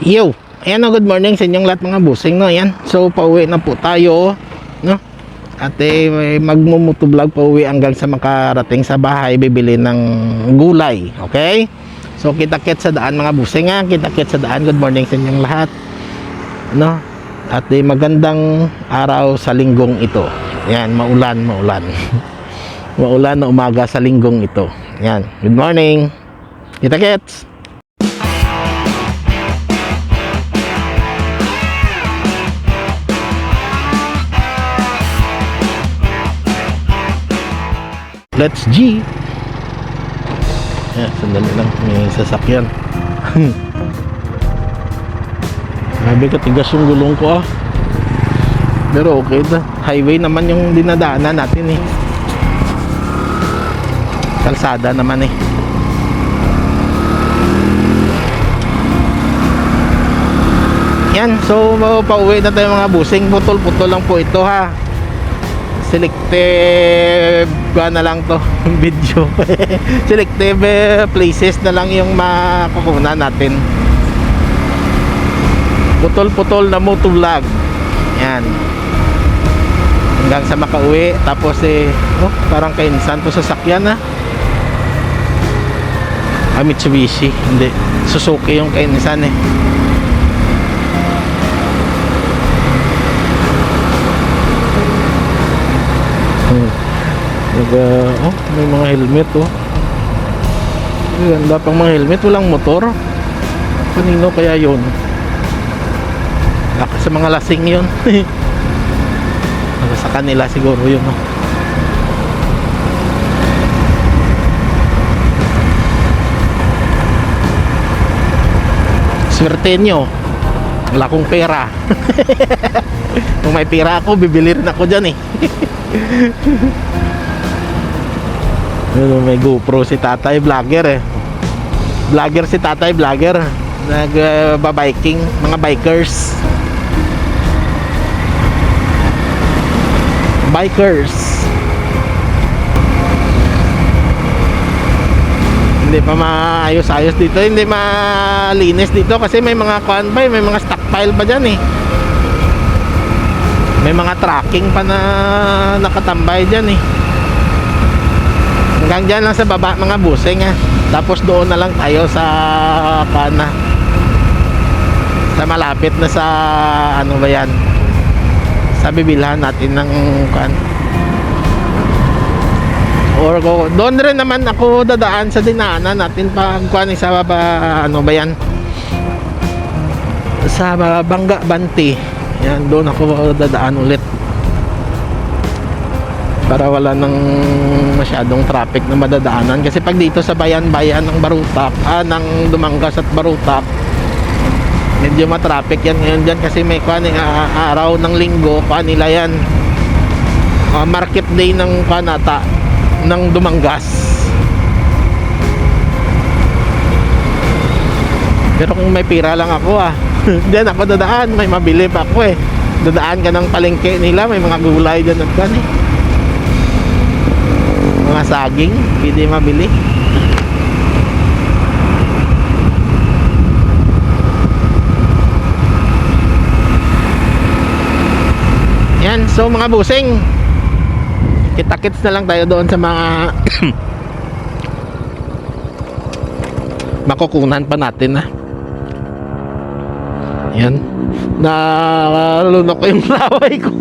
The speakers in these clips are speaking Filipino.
Yo, ayan o, good morning sa inyong lahat mga busing, no? Ayan, so pauwi na po tayo, no? At eh, may magmumutublog pauwi hanggang sa makarating sa bahay, bibili ng gulay, okay? So kita-kit sa daan mga busing ha, kita-kit sa daan, good morning sa inyong lahat, no? At eh, magandang araw sa linggong ito. Ayan, maulan, maulan. maulan na umaga sa linggong ito. Ayan, good morning. Kita-kits! Let's G. Ayan, sandali lang. May sasakyan. Sabi ko, tigas yung gulong ko ah. Pero okay na. Highway naman yung dinadaanan natin eh. Kalsada naman eh. Yan, so pauwi na tayo mga busing. Putol-putol lang po ito ha. Selective na lang to video. Selective eh, places na lang yung makukunan natin. Putol-putol na motovlog. Yan. Hanggang sa makauwi. Tapos eh, oh, parang kainsan to sasakyan ha. Ah, Mitsubishi. Hindi. Suzuki yung kainsan eh. Uh, oh, may mga helmet oh. Ganda pang mga helmet, walang motor. Kanino kaya yon? Baka sa mga lasing yon. Sa kanila siguro yun oh. Swerte nyo. Wala akong pera. Kung may pera ako, bibili rin ako dyan eh. Ano, may GoPro si tatay, vlogger eh. Vlogger si tatay, vlogger. Nag-biking, mga bikers. Bikers. Hindi pa maayos-ayos dito, hindi malinis dito kasi may mga eh, may mga stockpile pa dyan eh. May mga tracking pa na nakatambay dyan eh. Hanggang dyan lang sa baba mga busing ha. Tapos doon na lang tayo sa kana. Sa malapit na sa ano ba yan? Sa bibilhan natin ng kan. Or ko, doon rin naman ako dadaan sa dinaanan natin pag kuan sa baba ano ba yan? Sa Bangga Banti. Yan, doon ako dadaan ulit para wala nang masyadong traffic na madadaanan. Kasi pag dito sa bayan-bayan ng Barutak ah, ng Dumangas at Barutak medyo matraffic yan ngayon dyan. Kasi may kuan eh, ah, araw ng linggo kuan nila yan. Ah, market day ng kanata ng Dumangas. Pero kung may pira lang ako ah dyan ako dadaan. May mabili pa ako eh. Dadaan ka ng palengke nila may mga gulay dyan at kan eh saging. Pwede mabili. Yan so mga busing kita-kits na lang tayo doon sa mga makukunan pa natin ha? Yan. Nalunok ko yung laway ko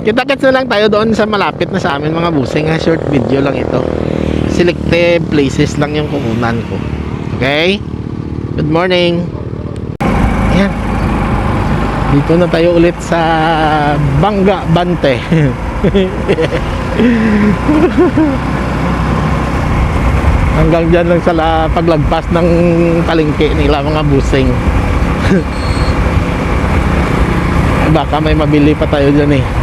Kita-kits na lang tayo doon sa malapit na sa amin mga busing ha. Short video lang ito. Selective places lang yung kukunan ko. Okay? Good morning. Ayan. Dito na tayo ulit sa Bangga Bante. Hanggang dyan lang sa la- paglagpas ng palengke nila mga busing. Baka may mabili pa tayo dyan eh.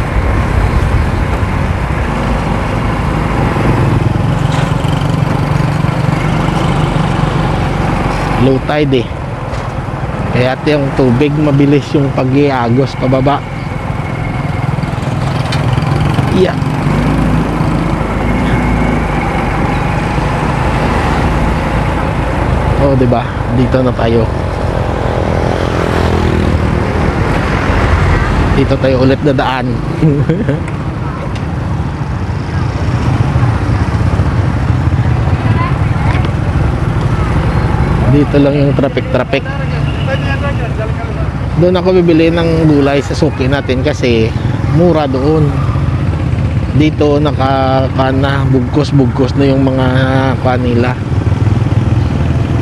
low tide eh. eh Kaya ito yung tubig mabilis yung pag-iagos pababa. Yeah. Oh 'di ba dito na tayo. Dito tayo ulit na daan. Dito lang yung traffic-traffic. Doon ako bibili ng gulay sa suki natin kasi mura doon. Dito nakakana, bugkos-bugkos na yung mga kanila.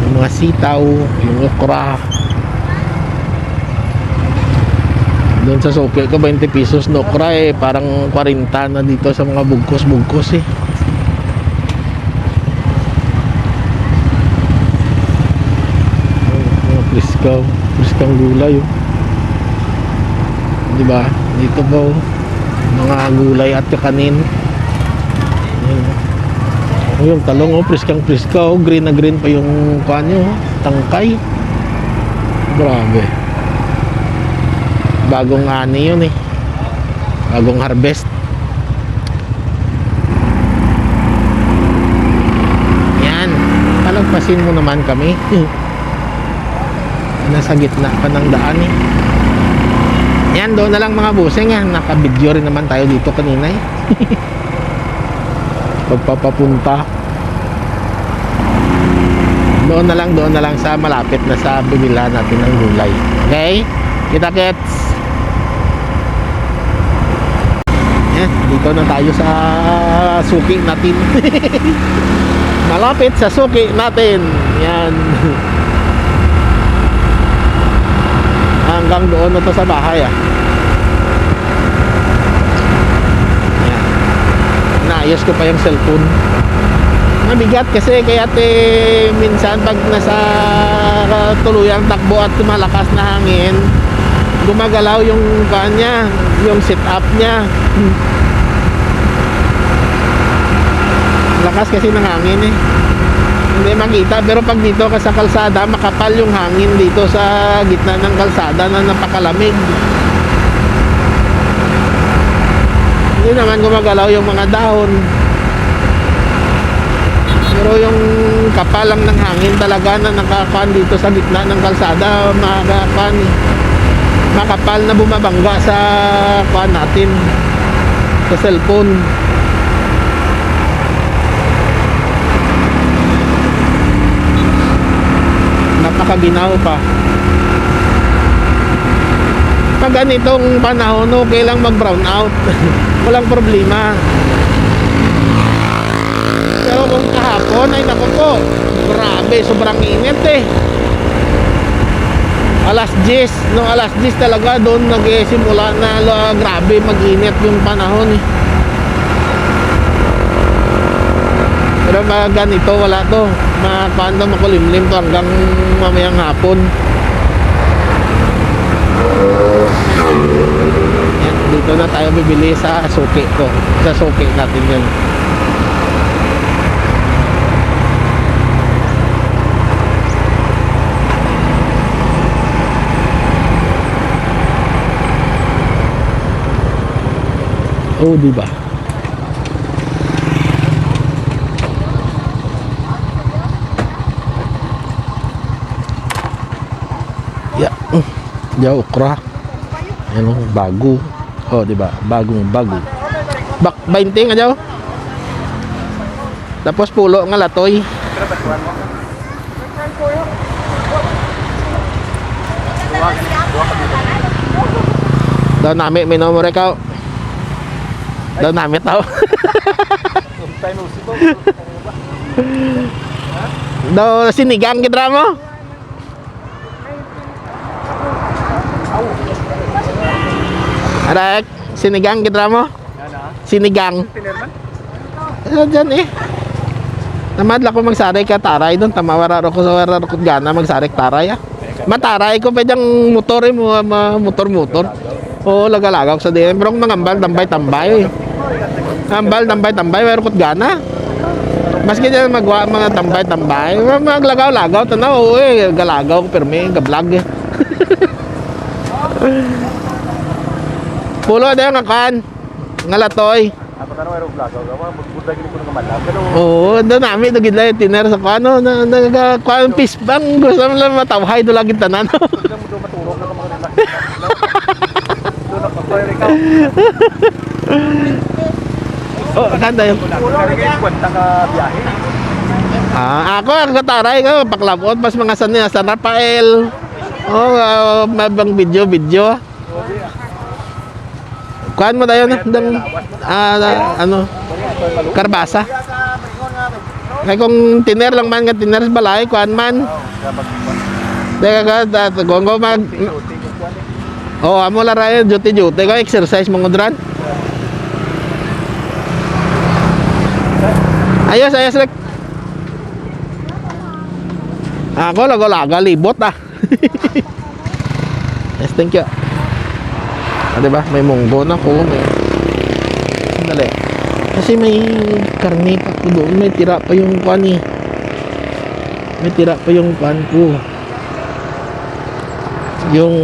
Yung mga sitaw, yung okra. Doon sa suki ko 20 pesos no okra eh parang 40 na dito sa mga bugkos-bugkos eh. Oh, mga priskaw, priskang gulay oh. 'Di ba? Dito po mga gulay at kakanin. Oh, yung talong oh, priskang priska oh, green na green pa yung kanyo, oh, tangkay. Grabe. Bagong ani yun eh. Bagong harvest. Yan. Palagpasin mo naman kami. Nasa gitna pa ng daan eh. Yan, doon na lang mga busing ah. Naka-video rin naman tayo dito kanina eh. Pagpapapunta. Doon na lang, doon na lang sa malapit na sa bibila natin ng gulay. Okay? Kita kits. Yan, dito na tayo sa suki natin. malapit sa suki natin. Yan. Hanggang doon na sa bahay ah. Yan. Naayos ko pa yung cellphone. Mabigat kasi kaya te minsan pag nasa tuluyang takbo at malakas na hangin, gumagalaw yung kanya, yung sit up niya. Lakas kasi ng hangin eh. Hindi makita pero pag dito ka sa kalsada, makapal yung hangin dito sa gitna ng kalsada na napakalamig. Hindi naman gumagalaw yung mga dahon. Pero yung kapal ng hangin talaga na nakakan dito sa gitna ng kalsada, makakan makapal na bumabangga sa kuan natin sa cellphone. Napakaginaw pa. Pag ganitong panahon, okay lang mag-brown out. Walang problema. Pero kung kahapon ay naku po, grabe, sobrang init eh. Alas 10, no alas 10 talaga doon nagsimula na la, grabe mag-init yung panahon eh. Pero pag ganito, wala to. Mapanda makulimlim to hanggang mamayang hapon. Yan, dito na tayo bibili sa suki ko. Sa suki natin yan. Oh, di ba? Ya, mm, ya okra. Yan oh, bago. Oh, di ba? Bagong bago. Bak 20 nga daw. Tapos pulo nga latoy. Daw nami may nomor ka. Daw nami tao. Daw sinigang kita mo. Arek, sinigang kita mo. Sinigang. Ano dyan eh. Tamad lang ko magsaray ka taray doon. Tamawara ko sa wara ko gana magsaray ka taray ah. Mataray ko pwedeng motor eh, mo motor-motor. Oo, lagalagaw sa din. Pero kung nangambal, tambay-tambay eh. Ambal, tambay-tambay, pero kot gana. Maski dyan magwa mga tambay-tambay, maglagaw-lagaw, tanaw, eh, galagaw ko permi, gablag eh. Pulo na yung akan, ngalatoy. Apa tanong aero vlog ako, magbuda gini ko ng malam. Pero Oo, doon namin, gila yung tiner sa kano, na, na, kwan, pisbang, gusto mo lang matawhay, doon lagi tanan. do. Do. Oh, kanda yun. Ah, ako ang kataray ko, paklabot pas mga san niya, San Rafael. Oh, uh, mabang video, Kuan mo tayo na, dang, ah, na- ano, karbasa. Kaya kung tiner lang man, nga tiner sa balay, kuan man. Teka ka, tat- kung ko mag, oh, amo la rayo, duty duty ko, exercise mo ngudran. Ayos, ayos, Rick. Ako, lago-laga, libot ah. yes, thank you. Ah, diba? May munggo na ko. May... Sandali. Kasi may karne pa ko doon. May tira pa yung kwan eh. May tira pa yung kwan ko. Yung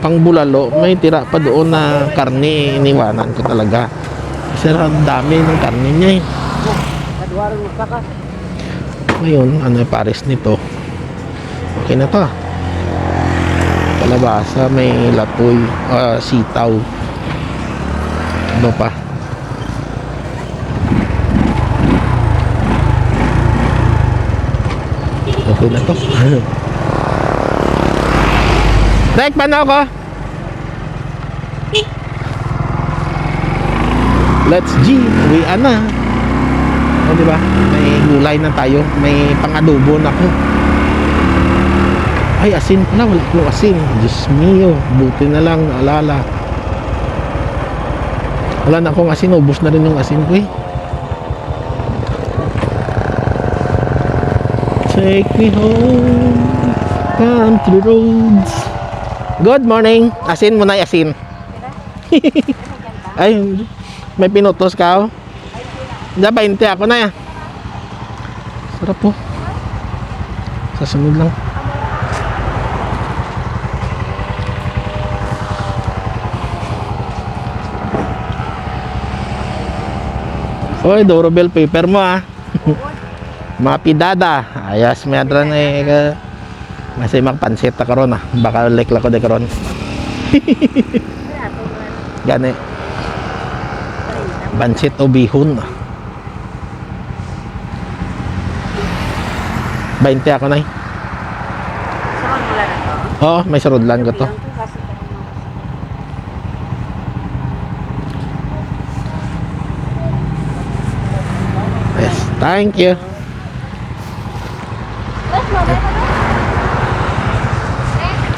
pangbulalo, may tira pa doon na karne. Iniwanan ko talaga. Kasi ang dami ng karne niya eh. Ngayon, ano yung pares nito? Okay na to. Kalabasa, may latoy, ah, sitaw. Ano pa? Okay na to. Dek, paano ako? Let's G, uwian na. O, di ba? May gulay na tayo. May pangadobo na ko. Ay, asin pala. Wala akong asin. Diyos mio. Buti na lang. Naalala. Wala na akong asin. Ubus na rin yung asin ko eh. Take me home. Country roads. Good morning. Asin mo na asin. Ay, may pinutos ka oh. Da 20 ako na yan. Sarap po. Sa sunod lang. Oy, doorbell paper mo ah. Mapidada. Ayas, may adran eh. Masay magpansit ta karon ah. Baka lekla ko de karon. Gani. Pansit o bihon. 20 ako na eh. To? Oo, may sarudlan ko to. Bilang to kasi Yes, thank you.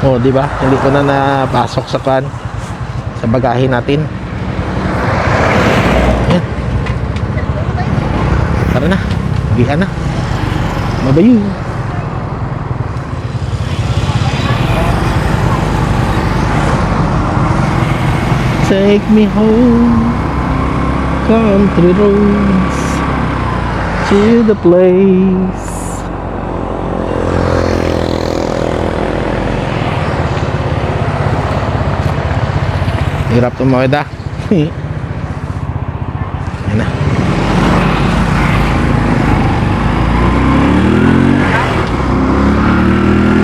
Oh, di ba? Hindi ko na napasok sa kan sa bagahe natin. Yan. Tara na. Bihan na. Mabayo. Take me home, country roads, to the place. Hirap tumawid ah. Ayan na.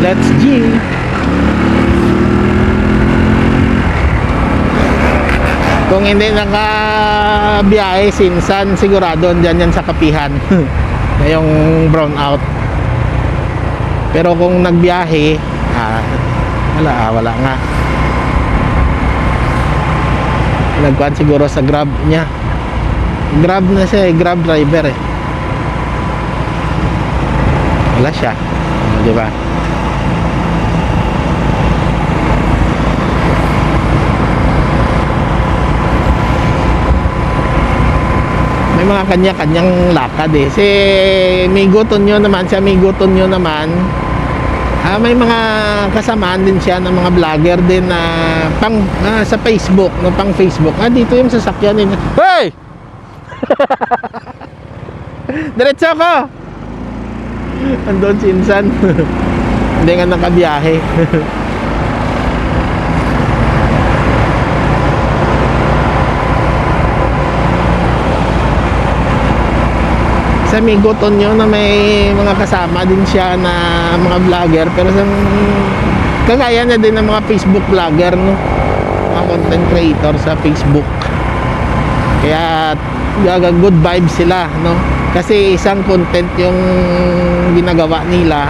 Let's G. Kung hindi nakabiyahe sinsan, sigurado andyan yan sa kapihan. na yung brown out. Pero kung nagbiyahe, ah, wala, ah, wala nga. Nagkuhan siguro sa grab niya. Grab na siya eh, grab driver eh. Wala siya. Ah, Di mga kanya-kanyang lakad eh. Si Migo Tonyo naman, si Amigo Tonyo naman, ah, may mga kasamaan din siya ng mga vlogger din na pang ah, sa Facebook, no pang Facebook. Ah, dito yung sasakyan nila. Hey! Diretso ko! Andun si Insan. Hindi nga nakabiyahe. sa Migo Tonyo na may mga kasama din siya na mga vlogger pero sa kagaya na din ng mga Facebook vlogger no mga content creator sa Facebook. Kaya gaga good vibes sila, no? Kasi isang content yung ginagawa nila.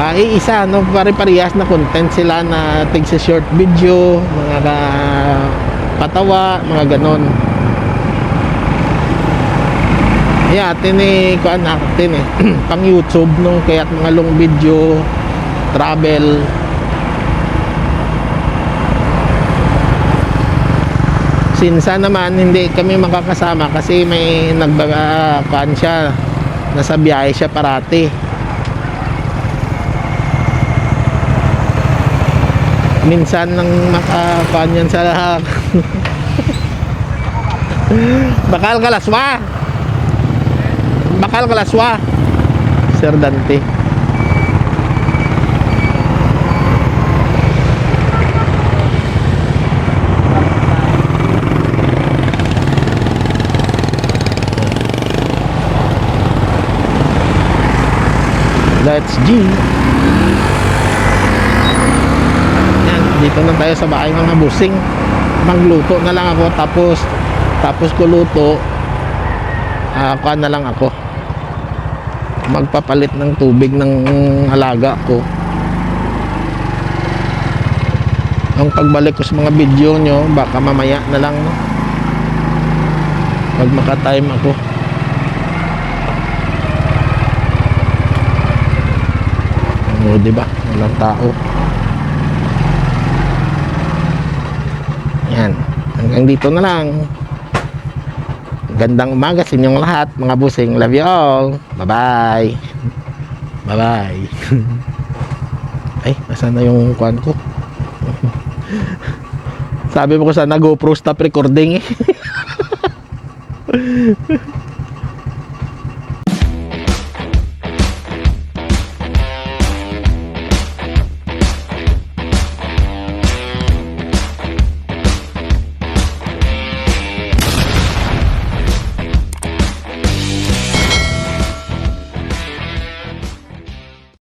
Ah, isa, no? Pare-parehas na content sila na tig sa short video, mga ka- patawa, mga ganon. Yeah, atin eh, kuan natin eh, pang YouTube nung kaya't mga long video, travel. Sinsa naman hindi kami makakasama kasi may nagbaga kuan siya, nasa biyahe siya parati. Minsan nang makakuan yan sa Bakal kalaswa. Bakal kalaswa. Sir Dante. Let's G. Yan, dito na tayo sa bahay mga busing. Magluto na lang ako tapos tapos ko luto ah kuha na lang ako magpapalit ng tubig ng alaga ko. Ang pagbalik ko sa mga video nyo baka mamaya na lang no? pag maka-time ako. O diba? Walang tao. Yan. Hanggang dito na lang Gandang umaga sa inyong lahat, mga busing. Love you all. Bye-bye. Bye-bye. Ay, nasaan na yung kwan ko? Sabi mo ko sana GoPro stop recording eh.